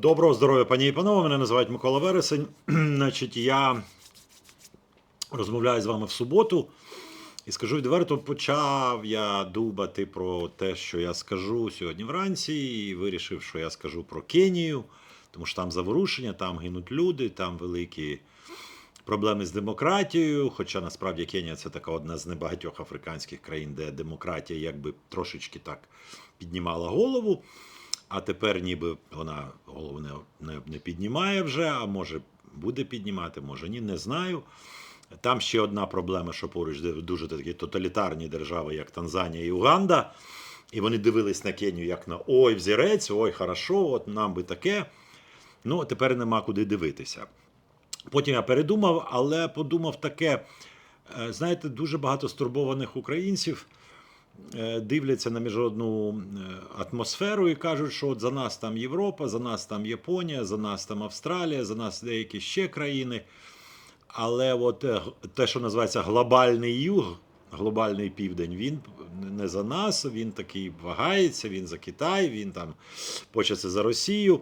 Доброго здоров'я, пані і панове. Мене називають Микола Вересень. Значить, я розмовляю з вами в суботу і скажу відверто, почав я думати про те, що я скажу сьогодні вранці, і вирішив, що я скажу про Кенію, тому що там заворушення, там гинуть люди, там великі проблеми з демократією. Хоча насправді Кенія це така одна з небагатьох африканських країн, де демократія якби трошечки так піднімала голову. А тепер ніби вона голову не, не, не піднімає вже, а може буде піднімати, може ні, не знаю. Там ще одна проблема, що поруч дуже такі тоталітарні держави, як Танзанія і Уганда. І вони дивились на Кенію як на ой, взірець, ой, хорошо, от нам би таке. Ну, тепер нема куди дивитися. Потім я передумав, але подумав таке: е, знаєте, дуже багато стурбованих українців дивляться на міжнародну е, атмосферу і кажуть, що от за нас там Європа, за нас там Японія, за нас там Австралія, за нас деякі ще країни. Але от е, те, що називається глобальний юг, глобальний південь, він не за нас, він такий вагається, він за Китай, він там почеться за Росію.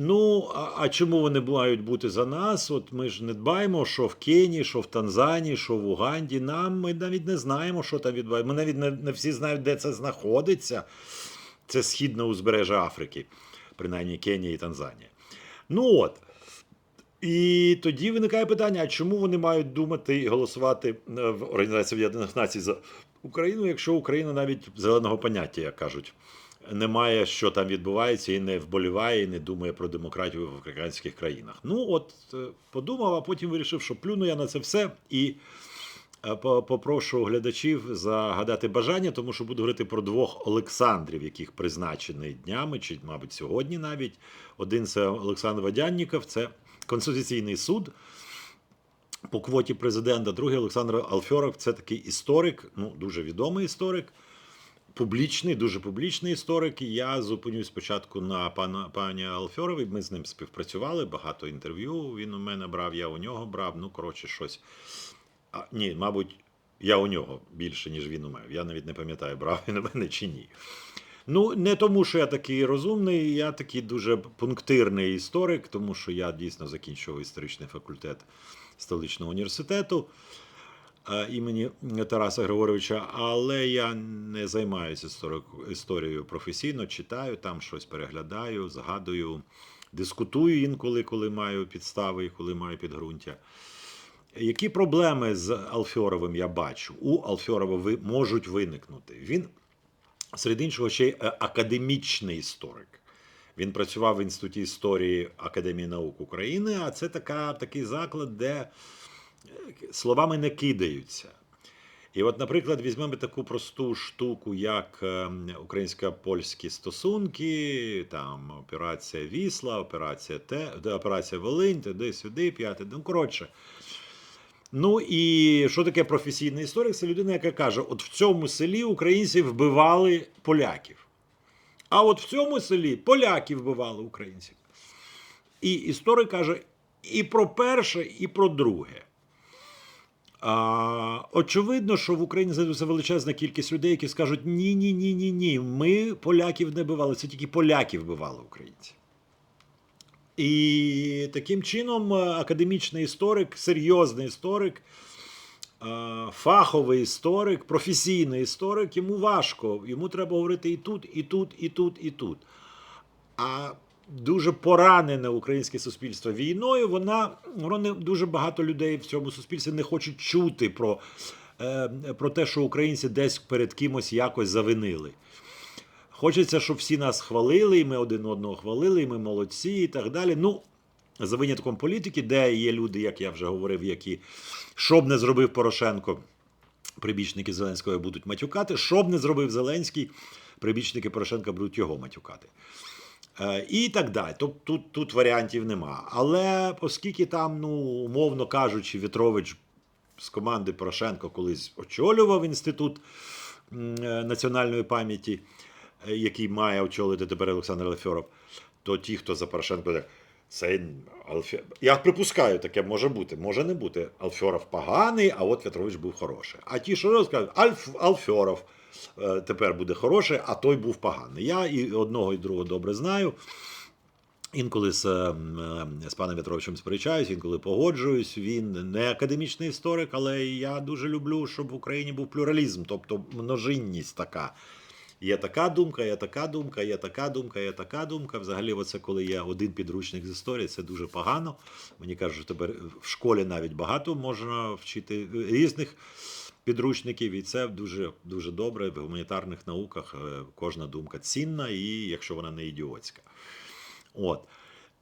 Ну, а, а чому вони мають бути за нас? От ми ж не дбаємо, що в Кенії, що в Танзанії, що в Уганді. Нам ми навіть не знаємо, що там відбувається. Ми навіть не, не всі знають, де це знаходиться. Це східне узбережжя Африки, принаймні Кенія і Танзанія. Ну от. І тоді виникає питання: а чому вони мають думати і голосувати е, в Організації Об'єднаних Націй за Україну, якщо Україна навіть зеленого поняття, як кажуть, не має, що там відбувається, і не вболіває, і не думає про демократію в африканських країнах. Ну от е, подумав, а потім вирішив, що плюну я на це все і. е, Попрошу глядачів загадати бажання, тому що буду говорити про двох Олександрів, яких призначений днями, чи, мабуть, сьогодні навіть. Один це Олександр Водянніков, це Конституційний суд по квоті президента. Другий Олександр Алфьоров це такий історик, ну дуже відомий історик, публічний, дуже публічний історик. І я зупинюсь спочатку на пана пані Алфьорові. Ми з ним співпрацювали, багато інтерв'ю він у мене брав, я у нього брав. Ну, коротше, щось. А, ні, мабуть, я у нього більше, ніж він у мене. Я навіть не пам'ятаю, брав він у мене чи ні. Ну, не тому, що я такий розумний, я такий дуже пунктирний історик, тому що я дійсно закінчував історичний факультет столичного університету імені Тараса Григоровича, але я не займаюся історією професійно, читаю там щось переглядаю, згадую, дискутую інколи, коли маю підстави і коли маю підґрунтя. Які проблеми з Алфьоровим я бачу? У Алфьорова можуть виникнути. Він серед іншого ще й е, академічний історик. Він працював в інституті історії Академії наук України, а це така, такий заклад, де е, словами не кидаються. І от, наприклад, візьмемо таку просту штуку, як е, українсько-польські стосунки, там операція Вісла, операція Те, операція Волинь, туди-сюди, п'яте. Ну, коротше. Ну і що таке професійний історик? Це людина, яка каже: от в цьому селі українці вбивали поляків. А от в цьому селі поляки вбивали українців. І історик каже і про перше, і про друге. А, очевидно, що в Україні знайдеться величезна кількість людей, які скажуть: ні, ні, ні, ні, ні. Ми поляків не вбивали, це тільки поляки вбивали українців. І таким чином е, академічний історик, серйозний історик, е, фаховий історик, професійний історик, йому важко. Йому треба говорити і тут, і тут, і тут, і тут. А дуже поранене українське суспільство війною, вона, воно дуже багато людей в цьому суспільстві не хочуть чути про, е, про те, що українці десь перед кимось якось завинили. Хочеться, щоб всі нас хвалили, і ми один одного хвалили, і ми молодці, і так далі. Ну, за винятком політики, де є люди, як я вже говорив, які що б не зробив Порошенко, прибічники Зеленського будуть матюкати. Що б не зробив Зеленський, прибічники Порошенка будуть його матюкати. Е, І так далі. Тобто тут, тут варіантів нема. Але оскільки там, ну, умовно кажучи, Вітрович з команди Порошенко колись очолював інститут е, національної пам'яті, е, який має очолити тепер Олександр Лефьоров, то ті, хто за Порошенко, це Алфе... Я припускаю, таке може бути, може не бути. Алфьоров поганий, а от Вітрович був хороший. А ті, що розкажуть, Альф... Алфьоров тепер буде хороший, а той був поганий. Я і одного, і другого добре знаю. Інколи з, ем, е, з паном В'ятровичем сперечаюсь, інколи погоджуюсь. Він не академічний історик, але я дуже люблю, щоб в Україні був плюралізм, тобто множинність така. Є така думка, є така думка, є така думка, є така думка. Взагалі, оце коли є один підручник з історії, це дуже погано. Мені кажуть, що тепер в школі навіть багато можна вчити різних підручників, і це дуже дуже добре. В гуманітарних науках е, кожна думка цінна, і якщо вона не ідіотська. От.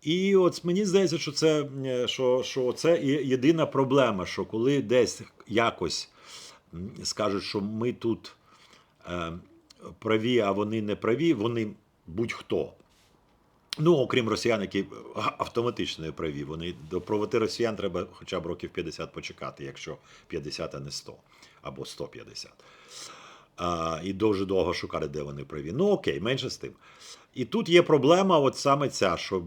І от мені здається, що це, е, що, що це єдина проблема, що коли десь якось скажуть, що ми тут е, праві, а вони не праві, вони будь-хто. Ну, окрім росіян, які автоматично праві. Вони до правоти росіян треба хоча б років 50 почекати, якщо 50, а не 100 або 150. А, і дуже довго шукати, де вони праві. Ну окей, менше з тим. І тут є проблема, от саме ця, що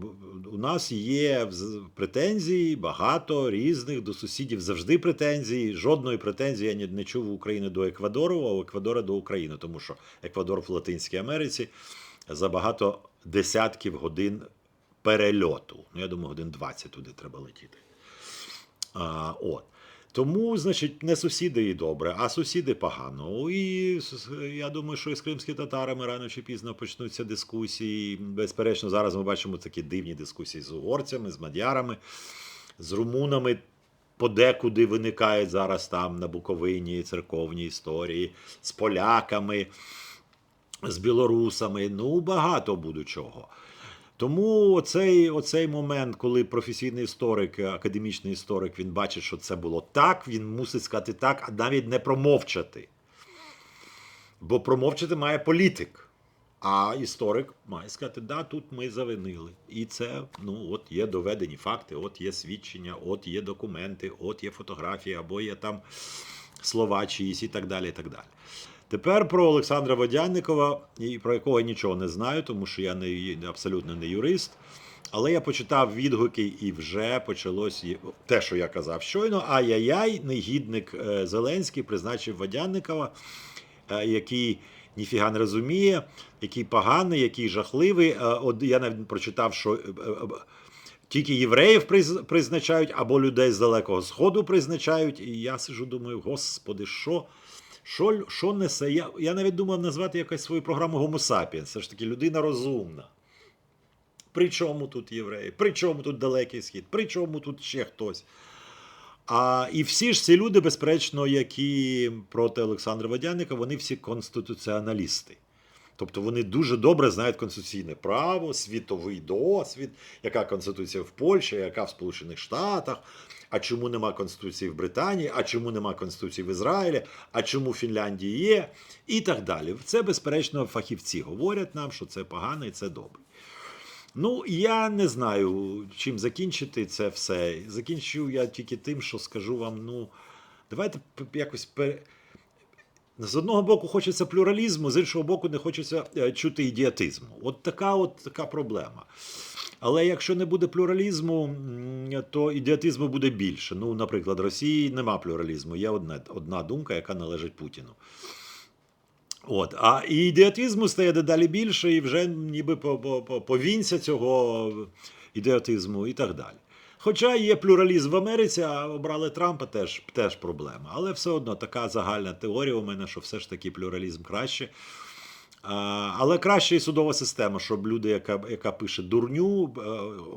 у нас є претензії багато різних до сусідів, завжди претензії. Жодної претензії я не, чув у України до Еквадору, а у Еквадора до України, тому що Еквадор в Латинській Америці за багато десятків годин перельоту. Ну, я думаю, годин 20 туди треба летіти. А, от. Тому, значить, не сусіди і добре, а сусіди погано. І я думаю, що і з кримськими татарами рано чи пізно почнуться дискусії. Безперечно, зараз ми бачимо такі дивні дискусії з угорцями, з мадярами, з румунами. Подекуди виникають зараз там на Буковині церковні історії, з поляками, з білорусами. Ну, багато буде чого. Тому оцей, оцей момент, коли професійний історик, академічний історик, він бачить, що це було так, він мусить сказати так, а навіть не промовчати. Бо промовчати має політик. А історик має сказати, да, тут ми завинили. І це ну, от є доведені факти, от є свідчення, от є документи, от є фотографії, або є там слова чиїсь і так далі. і так далі. Тепер про Олександра Водянникова, про якого нічого не знаю, тому що я не, абсолютно не юрист. Але я почитав відгуки і вже почалось те, що я казав щойно. Ай-яй-яй, негідник е, Зеленський призначив Водянникова, е, який ніфіга не розуміє, який поганий, який жахливий. Е, От я навіть прочитав, що. Тільки євреїв призначають або людей з Далекого Сходу призначають. І я сижу, думаю, господи, що, що, що несе? Я, я навіть думав назвати якось свою програму Homo sapiens. Це ж таки людина розумна. При чому тут євреї? При чому тут Далекий Схід? При чому тут ще хтось? А, і всі ж ці люди, безперечно, які проти Олександра Водяника, вони всі конституціоналісти. Тобто вони дуже добре знають конституційне право, світовий досвід, яка конституція в Польщі, яка в Сполучених Штатах, а чому нема конституції в Британії, а чому нема конституції в Ізраїлі, а чому в Фінляндії є, і так далі. Це, безперечно, фахівці говорять нам, що це погано і це добре. Ну, я не знаю, чим закінчити це все. Закінчу я тільки тим, що скажу вам: ну, давайте якось пер... з одного боку хочеться плюралізму, з іншого боку, не хочеться е, чути ідіотизму. От така от така проблема. Але якщо не буде плюралізму, то ідіотизму буде більше. Ну, наприклад, в Росії нема плюралізму, є одна, одна думка, яка належить Путіну. От, а ідіотизму стає дедалі більше, і вже ніби по- по- по- повінця цього ідіотизму і так далі. Хоча є плюралізм в Америці, а обрали Трампа теж, теж проблема. Але все одно така загальна теорія у мене, що все ж таки плюралізм краще. Але краще і судова система, щоб люди, яка, яка пише дурню, е,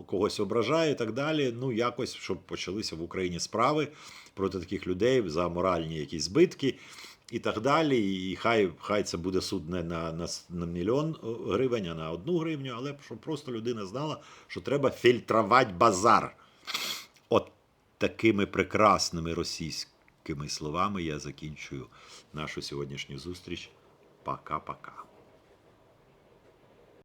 когось ображає і так далі. Ну, якось, щоб почалися в Україні справи проти таких людей за моральні якісь збитки і так далі. І хай, хай це буде суд не на, на, на мільйон е, гривень, а на одну гривню, але щоб просто людина знала, що треба фільтрувати базар. От такими прекрасними російськими словами я закінчую нашу сьогоднішню зустріч. Пока-пока.